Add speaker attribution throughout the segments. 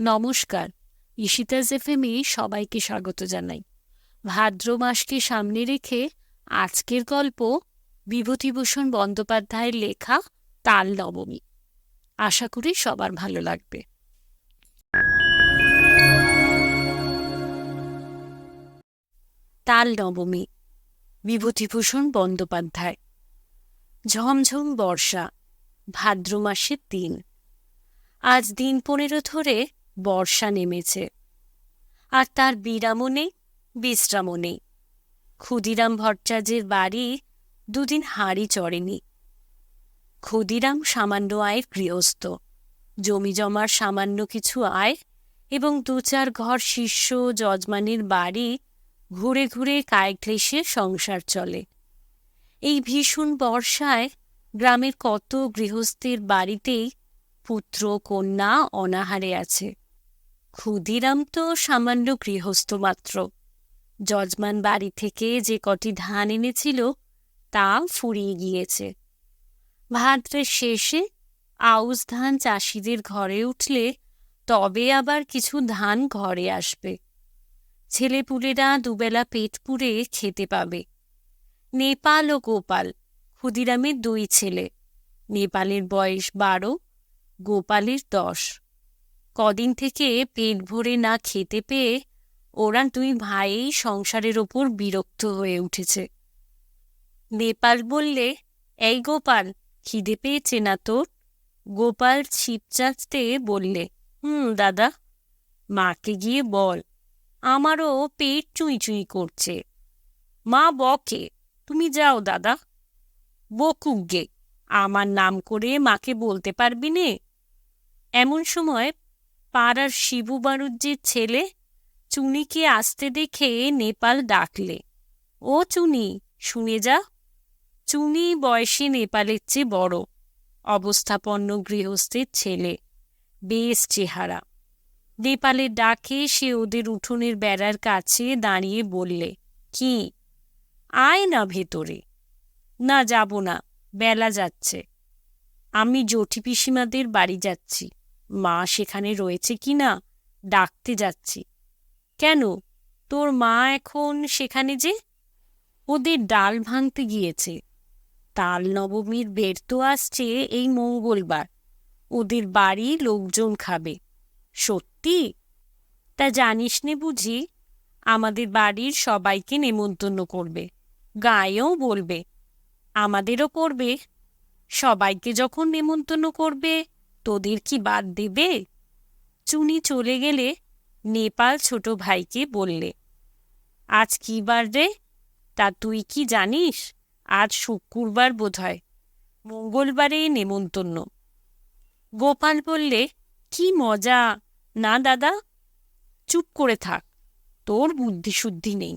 Speaker 1: নমস্কার ঈশিতাজ এফএমে সবাইকে স্বাগত জানাই। ভাদ্র মাসকে সামনে রেখে আজকের গল্প বিভূতিভূষণ বন্দ্যোপাধ্যায়ের লেখা তাল নবমী। আশা করি সবার ভালো লাগবে। তাল নবমী, বিভূতিভূষণ বন্দ্যোপাধ্যায়। ঝমঝম বর্ষা, ভাদ্র মাসের দিন। আজ দিন পনেরো ধরে বর্ষা নেমেছে। আর তার বিরামও নেই, বিশ্রামও নেই। ক্ষুদিরাম ভট্টাচার্যের বাড়ি দুদিন হাঁড়ি চড়েনি। ক্ষুদিরাম সামান্য আয়ের গৃহস্থ। জমি জমার সামান্য কিছু আয় এবং দু চার ঘর শিষ্য যজমানের বাড়ি ঘুরে ঘুরে কায়ক্লেশে সংসার চলে। এই ভীষণ বর্ষায় গ্রামের কত গৃহস্থের বাড়িতেই পুত্র কন্যা অনাহারে আছে। ক্ষুদিরাম তো সামান্য গৃহস্থ মাত্র। যজমান বাড়ি থেকে যে কটি ধান এনেছিল, তা ফুরিয়ে গিয়েছে। ভাদ্রের শেষে আউস ধান চাষিদের ঘরে উঠলে তবে আবার কিছু ধান ঘরে আসবে। ছেলেপুলেরা দুবেলা পেট পুড়ে খেতে পাবে। নেপাল ও গোপাল, ক্ষুদিরামের দুই ছেলে, নেপালের বয়স বারো, গোপালের দশ। কদিন থেকে পেট ভরে না খেতে পেয়ে ওরা দুই ভাই সংসারের ওপর বিরক্ত হয়ে উঠেছে। নেপাল বললে, এই গোপাল, খিদে পেয়েছে না তোর? গোপাল ছিপ চাচতে বললে, হুম, দাদা। মাকে গিয়ে বল, আমারও পেট চুঁই চুঁই করছে। মা বকে, তুমি যাও, দাদা। বকুক গে আমার নাম করে মাকে বলতে পারবি নে? এমন সময় পাড়ার শিবু বাণুজ্যের ছেলে চুনিকে আসতে দেখে নেপাল ডাকলে, ও চুনি, শুনে যা। চুনি বয়সে নেপালের চেয়ে বড়, অবস্থাপন্ন গৃহস্থের ছেলে, বেশ চেহারা। নেপালের ডাকে সে ওদের উঠোনের বেড়ার কাছে দাঁড়িয়ে বললে, কি? আয় না ভেতরে। না, যাব না, বেলা যাচ্ছে। আমি জটি পিসিমাদের বাড়ি যাচ্ছি। মা সেখানে রয়েছে কি না ডাকতে যাচ্ছি। কেন? তোর মা এখন সেখানে যে? ওদের ডাল ভাঙতে গিয়েছে। তাল নবমীর বের তো আসছে এই মঙ্গলবার। ওদের বাড়ি লোকজন খাবে। সত্যি? তা জানিস নে বুঝি, আমাদের বাড়ির সবাইকে নেমন্তন্ন করবে। গায়েও বলবে, আমাদেরও করবে। সবাইকে যখন নেমন্তন্ন করবে তোদের কি বাদ দেবে? চুনি চলে গেলে নেপাল ছোট ভাইকে বললে, আজ কি বার রে? তা তুই কি জানিস? আজ শুক্রবার বোধ হয় মঙ্গলবারে নেমন্তন্ন। গোপাল বললে, কি মজা। না দাদা, চুপ করে থাক। তোর বুদ্ধিশুদ্ধি নেই।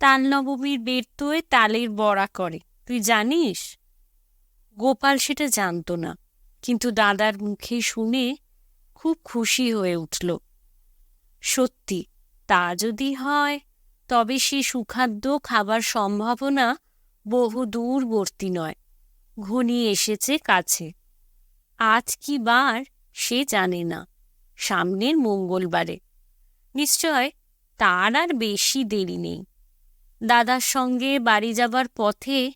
Speaker 1: তাল নবমীর বেরতোয় তালের বড়া করে। তুই জানিস? গোপাল সেটা জানত না। কিন্তু দাদার মুখে শুনে খুব খুশি হয়ে উঠল। সত্যি, তা যদি হয়, তবে সে সুখাদ্য খাবার সম্ভাবনা বহু দূরবর্তী নয়। ঘনিয়ে এসেছে কাছে। আজ কি বার, সে জানে না। সামনের মঙ্গলবারে। নিশ্চয় তার আর বেশি দেরি নেই। দাদার সঙ্গে বাড়ি যাবার পথে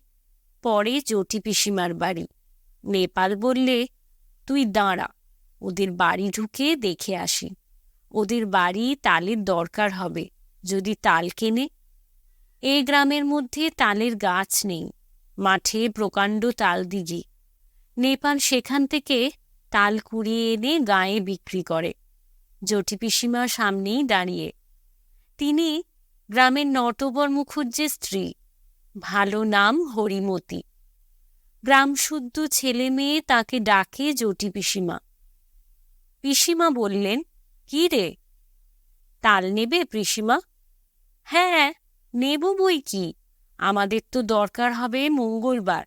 Speaker 1: পরে জটি পিসিমার বাড়ি। নেপাল বললে তুই দাঁড়া, ওদের বাড়ি ঢুকে দেখে আসি। ওদের বাড়ি তালের দরকার হবে, যদি তাল কেনে। এই গ্রামের মধ্যে তালের গাছ নেই, মাঠে প্রকাণ্ড তাল দিঘি নেপাল সেখান থেকে তাল কুড়িয়ে এনে গায়ে বিক্রি করে। জটি পিসিমা সামনেই দাঁড়িয়ে। তিনি গ্রামের নটবর মুখুজ্জের স্ত্রী, ভালো নাম হরিমতি। গ্রামশুদ্ধ ছেলে মেয়ে তাকে ডাকে জটি পিসিমা। পিসিমা বললেন, কি রে? তাল নেবে পিসিমা? হ্যাঁ নেব বই কি? আমাদের তো দরকার হবে মঙ্গলবার।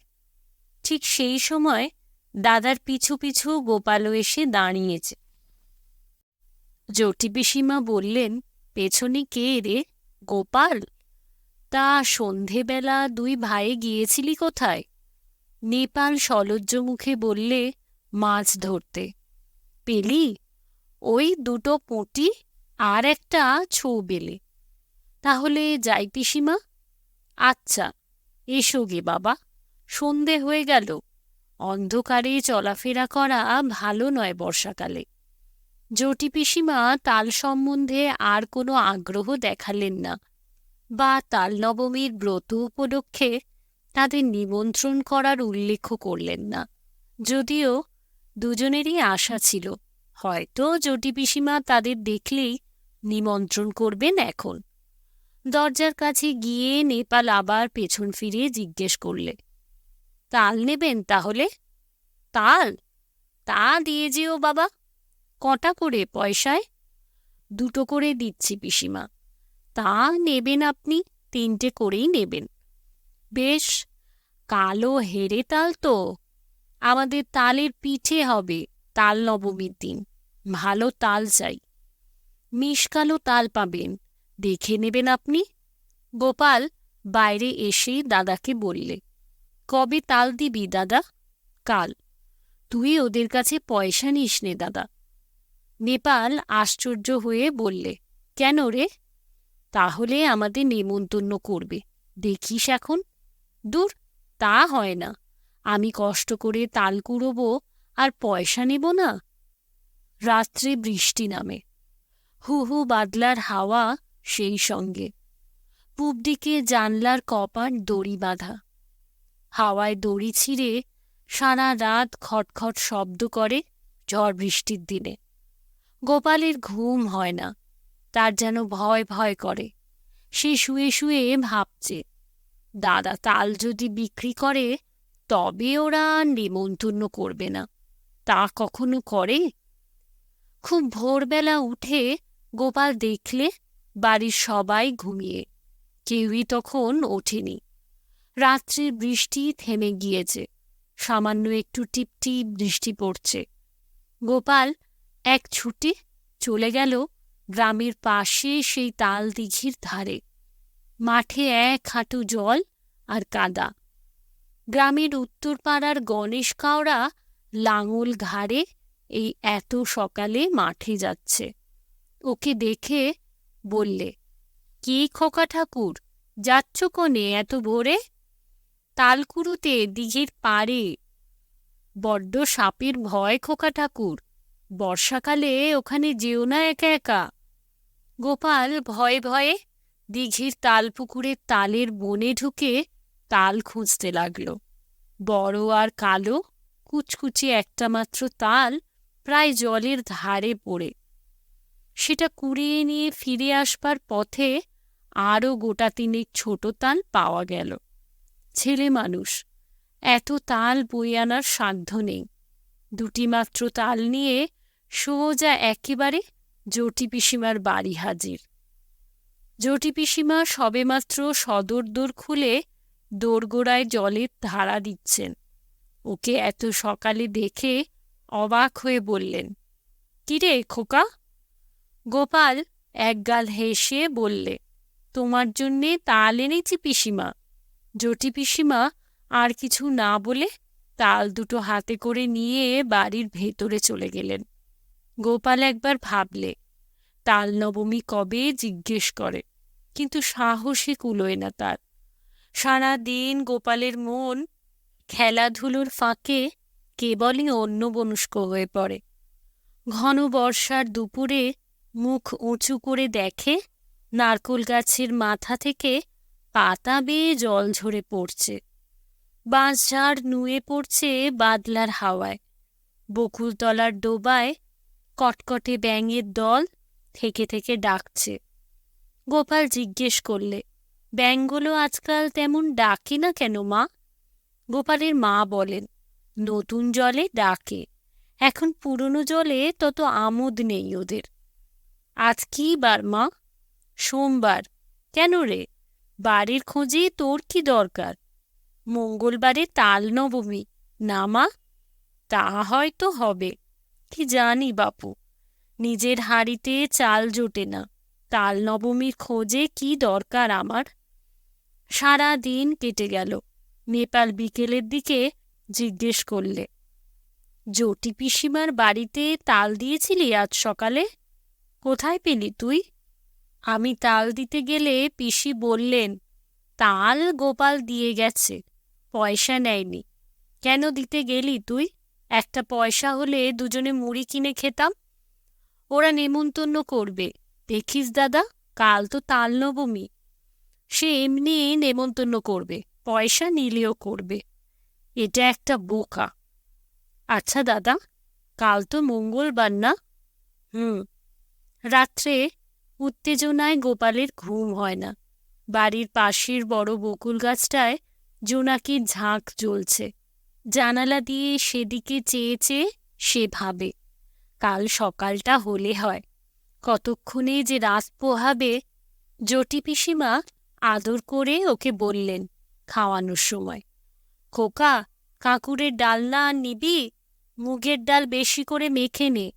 Speaker 1: ঠিক সেই সময় দাদার পিছু পিছু গোপালও এসে দাঁড়িয়েছে। জটি পিসিমা বললেন, পেছনে কে রে? গোপাল? তা সন্ধেবেলা দুই ভাইয়ে গিয়েছিলি কোথায়? নেপাল সলজ্জ মুখে বললে, মাছ ধরতে। পেলি? ওই দুটো পুঁটি আর একটা ছৌ বেলে। তাহলে যাই পিসিমা। আচ্ছা এসো গে বাবা, সন্ধে হয়ে গেল। অন্ধকারে চলাফেরা করা ভালো নয় বর্ষাকালে। জটি পিসিমা, তাল সম্বন্ধে আর কোনো আগ্রহ দেখালেন না। বা তাল নবমীর ব্রত উপলক্ষে তাদের নিমন্ত্রণ করার উল্লেখ করলেন না। যদিও দুজনেরই আশা ছিল, হয়তো জটি পিসিমা তাদের দেখলেই নিমন্ত্রণ করবেন এখন। দরজার কাছে গিয়ে নেপাল আবার পেছন ফিরিয়ে জিজ্ঞেস করলে, তাল নেবেন তাহলে? তাল? তা দিয়ে যেও বাবা। কটা করে পয়সায়? দুটো করে দিচ্ছি পিসিমা। তা নেবেন আপনি, তিনটে করেই নেবেন। বেশ কালো হেরে তাল তো। আমাদের তালের পিঠে হবে তাল নবমীর দিন। ভালো তাল চাই। মিশকালো তাল পাবেন। দেখে নেবেন আপনি। গোপাল বাইরে এসেই দাদাকে বললে, কবে তাল দিবি দাদা? কাল। তুই ওদের কাছে পয়সা নিস নে দাদা। নেপাল আশ্চর্য হয়ে বললে, কেন রে? তাহলে আমাদের নেমন্তন্ন করবে। দেখিস এখন। দূর, তা হয় না। আমি কষ্ট করে তাল কুড়োবো আর পয়সা নেব না? রাত্রে বৃষ্টি নামে। হু হু বাদলার হাওয়া সেই সঙ্গে। পূব দিকে জানলার কপাট দড়ি বাঁধা। হাওয়ায় দড়ি ছিঁড়ে সারা রাত খটখট শব্দ করে ঝড় বৃষ্টির দিনে। গোপালের ঘুম হয় না, তার যেন ভয় ভয় করে। সে শুয়ে শুয়ে ভাবছে। দাদা তাল যদি বিক্রি করে, তবে ওরা নেমন্তন্ন করবে না। তা কখনো করে? খুব ভোরবেলা উঠে গোপাল দেখলে বাড়ির সবাই ঘুমিয়ে, কেউই তখন ওঠেনি। রাত্রির বৃষ্টি থেমে গিয়েছে, সামান্য একটু টিপটিপ বৃষ্টি পড়ছে। গোপাল এক ছুটে চলে গেল গ্রামের পাশে সেই তাল দিঘির ধারে। মাঠে এক হাঁটু জল আর কাদা। গ্রামের উত্তর পাড়ার গণেশ কাওড়া লাঙল ঘাড়ে এই এত সকালে মাঠে যাচ্ছে। ওকে দেখে বললে, কি খোকা ঠাকুর, যাচ্ছ কনে এত ভোরে? তালকুরুতে দিঘির পাড়ে বড্ড সাপের ভয় খোকা ঠাকুর, বর্ষাকালে ওখানে যেও না একা একা। গোপাল ভয়ে ভয়ে দিঘির তালপুকুরের তালের বনে ঢুকে তাল খুঁজতে লাগল। বড় আর কালো, কুচকুচি একটা মাত্র তাল প্রায় জলের ধারে পড়ে। সেটা কুড়িয়ে নিয়ে ফিরে আসবার পথে আরও গোটা তিনেক ছোট তাল পাওয়া গেল। ছেলে মানুষ, এত তাল বই আনার সাধ্য নেই। দুটি মাত্র তাল নিয়ে সোজা একেবারে জটি পিসিমার বাড়ি হাজির। জটি পিসিমা সবেমাত্র সদর দোর খুলে দোরগোড়ায় জলের ধারা দিচ্ছেন। ওকে এত সকালে দেখে অবাক হয়ে বললেন, কিরে খোকা? গোপাল একগাল হেসে বললে, তোমার জন্যে তাল এনেছি পিসিমা। জটি পিসিমা আর কিছু না বলে তাল দুটো হাতে করে নিয়ে বাড়ির ভেতরে চলে গেলেন। গোপাল একবার ভাবলে তাল নবমী কবে জিজ্ঞেস করে। কিন্তু সাহসে কুলোয় না তার। সারা দিন গোপালের মন খেলাধুলোর ফাঁকে কেবলই অন্যবনুষ্ক হয়ে পড়ে। ঘন বর্ষার দুপুরে মুখ উঁচু করে দেখে নারকোল গাছের মাথা থেকে পাতা বেয়ে জল ঝরে পড়ছে। বাঁশঝাড় নুয়ে পড়ছে বাদলার হাওয়ায়। বকুলতলার ডোবায় কটকটে ব্যাঙের দল থেকে থেকে ডাকছে। গোপাল জিজ্ঞেস করলে, ব্যাঙগুলো আজকাল তেমন ডাকে না কেন মা? গোপালের মা বলেন, নতুন জলে ডাকে। এখন পুরনো জলে তত আমোদ নেই ওদের। আজ কি বার মা? সোমবার। কেন রে? বাড়ির খোঁজে তোর কি দরকার? মঙ্গলবারে তাল নবমী, না মা? তা হয়তো হবে। কি জানি বাপু। নিজের হাড়িতে চাল জোটে না। তাল নবমীর খোঁজে কি দরকার আমার? সারা দিন কেটে গেল। নেপাল বিকেলের দিকে জিজ্ঞেস করলে জটি পিসিমার বাড়িতে তাল দিয়েছিলি আজ সকালে? কোথায় পেলি তুই? আমি তাল দিতে গেলে পিসি বললেন, তাল গোপাল দিয়ে গেছে, পয়সা নেয়নি। কেন দিতে গেলি তুই? একটা পয়সা হলে দুজনে মুড়ি কিনে খেতাম। ওরা নেমন্তন্ন করবে। দেখিস দাদা, কাল তো তাল নবমী। সে এমনি নেমন্তন্ন করবে, পয়সা নিলেও করবে। এটা একটা বোকা। আচ্ছা দাদা, কাল তো মঙ্গলবার না? হুম। রাত্রে উত্তেজনায় গোপালের ঘুম হয় না। বাড়ির পাশের বড় বকুল গাছটায় জোনাকির ঝাঁক জ্বলছে। জানালা দিয়ে সেদিকে চেয়ে চেয়ে সে ভাবে। কাল সকালটা হলে হয়। কতক্ষণে যে রাত পোহাবে জটি পিসিমা আদর করে ওকে বললেন খাওয়ানোর সময়। খোকা, কাঁকুরের ডালনা আর নিবি? মুগের ডাল বেশি করে মেখে নে।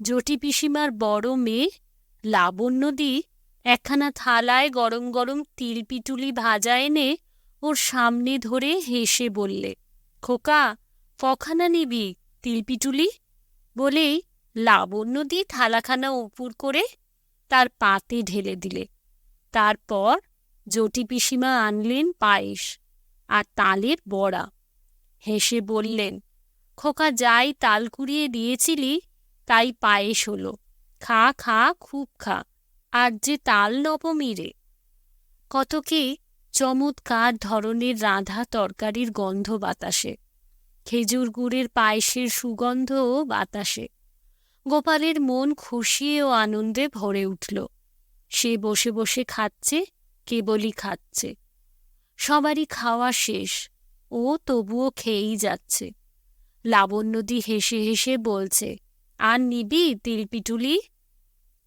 Speaker 1: জটি পিসিমার বড় মেয়ে লাবণ্যদি একখানা থালায় গরম গরম তিলপিটুলি ভাজা এনে ওর সামনে ধরে হেসে বললে, খোকা, কখানা নিবি তিলপিটুলি বলেই লাবণ্যদি থালাখানা উপুর করে তার পাতে ঢেলে দিলে। তারপর জটি পিসিমা আনলেন পায়েস আর তালের বড়া। হেসে বললেন, খোকা, যাই তাল কুড়িয়ে দিয়েছিলি, তাই পায়েস হলো। খা খা, খুব খা, আর যে তাল নবমী রে। কত কি চমৎকার ধরনের রাঁধা তরকারির গন্ধ বাতাসে। খেজুর গুড়ের পায়েসের সুগন্ধও বাতাসে। গোপালের মন খুশি ও আনন্দে ভরে উঠল। সে বসে বসে খাচ্ছে, কেবলই খাচ্ছে। সবারই খাওয়া শেষ, ও তবুও খেয়েই যাচ্ছে। লাবণ্যদি হেসে হেসে বলছে, আর নিবি, তিলপিটুলি?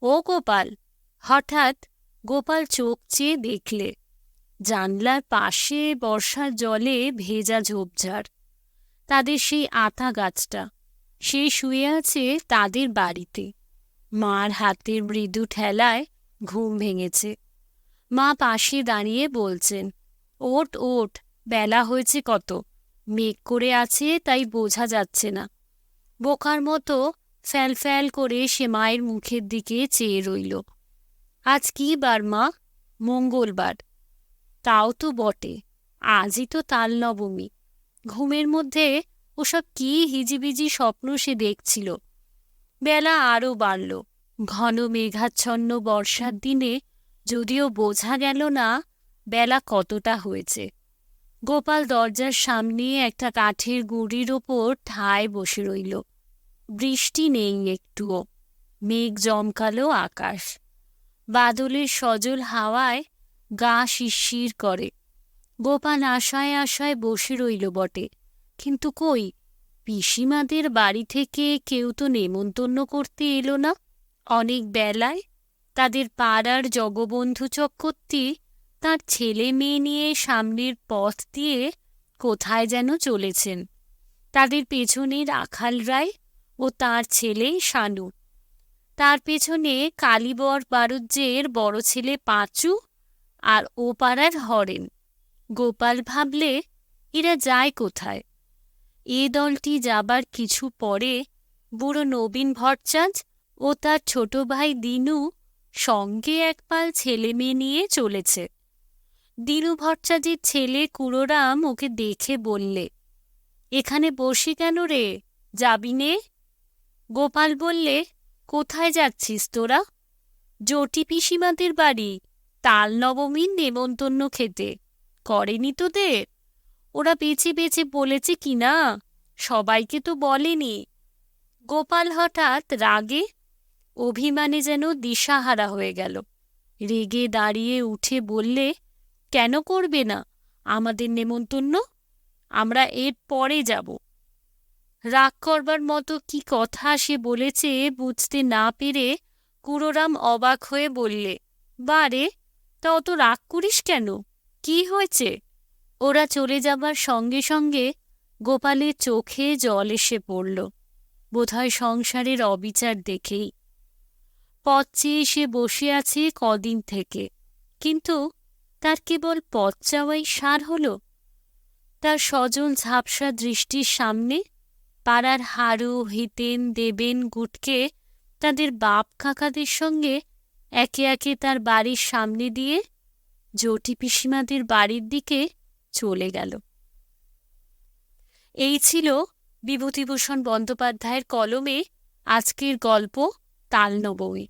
Speaker 1: ও গোপাল। হঠাৎ গোপাল চোখ চেয়ে দেখলে, জানলার পাশে বর্ষার জলে ভেজা ঝোপঝাড়। তাদের সেই আতা গাছটা সে শুয়ে আছে তাদের বাড়িতে। মার হাতের মৃদু ঠেলায় ঘুম ভেঙেছে। মা পাশে দাঁড়িয়ে বলছেন ওট ওট বেলা হয়েছে কত? মেঘ করে আছে তাই বোঝা যাচ্ছে না বোকার মতো ফ্যাল ফ্যাল করে সে মায়ের মুখের দিকে চেয়ে রইল। আজ কি বার মা? মঙ্গলবার। তাও তো বটে। আজই তো তাল নবমী। ঘুমের মধ্যে ওসব কি হিজিবিজি স্বপ্ন সে দেখছিল। বেলা আরও বাড়ল। ঘন মেঘাচ্ছন্ন বর্ষার দিনে যদিও বোঝা গেল না বেলা কতটা হয়েছে। গোপাল দরজার সামনে একটা কাঠের গুড়ির ওপর ঠায় বসে রইল। বৃষ্টি নেই একটুও। মেঘ জমকালো আকাশ। বাদলের সজল হাওয়ায় গা শিরশির করে। গোপাল আশায় আশায় বসে রইল বটে। কিন্তু কই? পিসিমাদের বাড়ি থেকে কেউ তো নেমন্তন্ন করতে এলো না। অনেক বেলায় তাদের পাড়ার জগবন্ধু চক্রবর্তী তার ছেলে মেয়ে নিয়ে সামনের পথ দিয়ে কোথায় যেন চলেছেন। তাদের পেছনে রাখাল রায় ও তার ছেলে শানু। তার পেছনে কালীবর বারুজ্যের বড় ছেলে পাঁচু আর ও পাড়ার হরেন। গোপাল ভাবলে, এরা যায় কোথায়? এ দলটি যাবার কিছু পরে বুড়ো নবীন ভট্টাচ ও তার ছোট ভাই দিনু সঙ্গে এক পাল ছেলে মেয়ে নিয়ে চলেছে। দিনু ভট্টাচার্যের ছেলে কুড়োরাম ওকে দেখে বললে, এখানে বসি কেন রে? যাবি নে? গোপাল বললে, কোথায় যাচ্ছিস তোরা? জটি পিসিমাদের বাড়ি। তাল নবমীর নেমন্তন্ন খেতে। করেনি তোদের? ওরা বেছে বেছে বলেছে কি না? সবাইকে তো বলেনি। গোপাল হঠাৎ রাগে, অভিমানে যেন দিশাহারা হয়ে গেল। রেগে দাঁড়িয়ে উঠে বললে, কেন করবে না? আমাদের নেমন্তন্ন। আমরা এর পরে যাব। রাগ করবার মতো কি কথা সে বলেছে বুঝতে না পেরে কুড়োরাম অবাক হয়ে বললে, বারে, তা অত রাগ করিস কেন? কি হয়েছে? ওরা চলে যাবার সঙ্গে সঙ্গে গোপালের চোখে জল এসে পড়ল। বোধহয় সংসারের অবিচার দেখেই। পথ চেয়ে সে বসে আছে কদিন থেকে। কিন্তু তার কেবল পথ চাওয়াই সার হল। তার সজল ঝাপসা দৃষ্টির সামনে পাড়ার হারু হিতেন দেবেন গুটকে তাদের বাপ কাকাদের সঙ্গে একে একে তার বাড়ির সামনে দিয়ে জটি পিসিমাদের বাড়ির দিকে চলে গেল। এই ছিল বিভূতিভূষণ বন্দ্যোপাধ্যায়ের কলমে আজকের গল্প তালনবমী